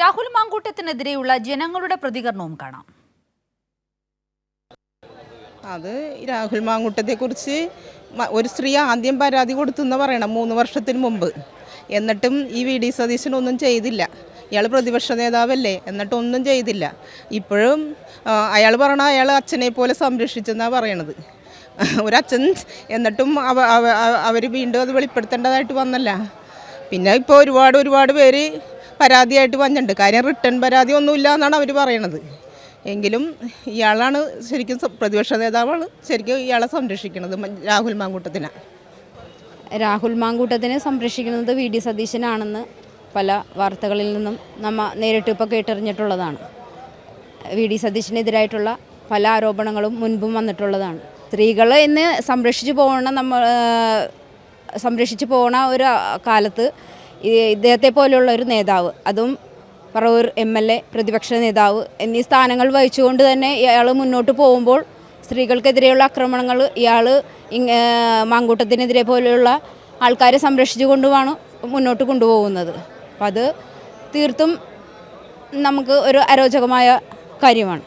രാഹുൽ മാങ്കൂട്ടത്തിനെതിരെയുള്ള ജനങ്ങളുടെ പ്രതികരണവും കാണാം. അത് രാഹുൽ മാങ്കൂട്ടത്തെക്കുറിച്ച് ഒരു സ്ത്രീ ആദ്യം പരാതി കൊടുത്തെന്ന് പറയണം മൂന്ന് വർഷത്തിന് മുമ്പ്. എന്നിട്ടും ഈ വി ഡി സതീശനൊന്നും ചെയ്തില്ല. ഇയാൾ പ്രതിപക്ഷ നേതാവല്ലേ? എന്നിട്ടൊന്നും ചെയ്തില്ല. ഇപ്പോഴും അയാൾ പറയണ അയാൾ അച്ഛനെ പോലെ സംരക്ഷിച്ചെന്നാണ് പറയണത്. ഒരച്ഛൻ എന്നിട്ടും അവ അവർ വീണ്ടും അത് വെളിപ്പെടുത്തേണ്ടതായിട്ട് വന്നല്ല. പിന്നെ ഇപ്പോൾ ഒരുപാട് ഒരുപാട് പേര് പരാതിയായിട്ട് വന്നിട്ടുണ്ട്. കാര്യം റിട്ടേൺ പരാതി ഒന്നുമില്ല എന്നാണ് അവർ പറയണത്. എങ്കിലും ഇയാളാണ് ശരിക്കും പ്രതിപക്ഷ നേതാവാണ് ശരിക്കും ഇയാളെ സംരക്ഷിക്കുന്നത് രാഹുൽ മാങ്കൂട്ടത്തിനെ. രാഹുൽ മാങ്കൂട്ടത്തിനെ സംരക്ഷിക്കുന്നത് വി ഡി സതീശനാണെന്ന് പല വാർത്തകളിൽ നിന്നും നമ്മ നേരിട്ട് ഇപ്പോൾ കേട്ടറിഞ്ഞിട്ടുള്ളതാണ്. വി ഡി സതീശനെതിരായിട്ടുള്ള പല ആരോപണങ്ങളും മുൻപും വന്നിട്ടുള്ളതാണ്. സ്ത്രീകൾ ഇന്ന് സംരക്ഷിച്ചു പോകണ നമ്മൾ സംരക്ഷിച്ചു പോകണ ഒരു കാലത്ത് ഇദ്ദേഹത്തെ പോലെയുള്ള ഒരു നേതാവ് അതും പറവൂർ എം എൽ എ പ്രതിപക്ഷ നേതാവ് എന്നീ സ്ഥാനങ്ങൾ വഹിച്ചുകൊണ്ട് തന്നെ ഇയാൾ മുന്നോട്ട് പോകുമ്പോൾ സ്ത്രീകൾക്കെതിരെയുള്ള ആക്രമണങ്ങൾ ഇയാൾ മാങ്കൂട്ടത്തിനെതിരെ പോലെയുള്ള ആൾക്കാരെ സംരക്ഷിച്ചുകൊണ്ടുമാണ് മുന്നോട്ട് കൊണ്ടുപോകുന്നത്. അപ്പം അത് തീർത്തും നമുക്ക് ഒരു അരോചകമായ കാര്യമാണ്.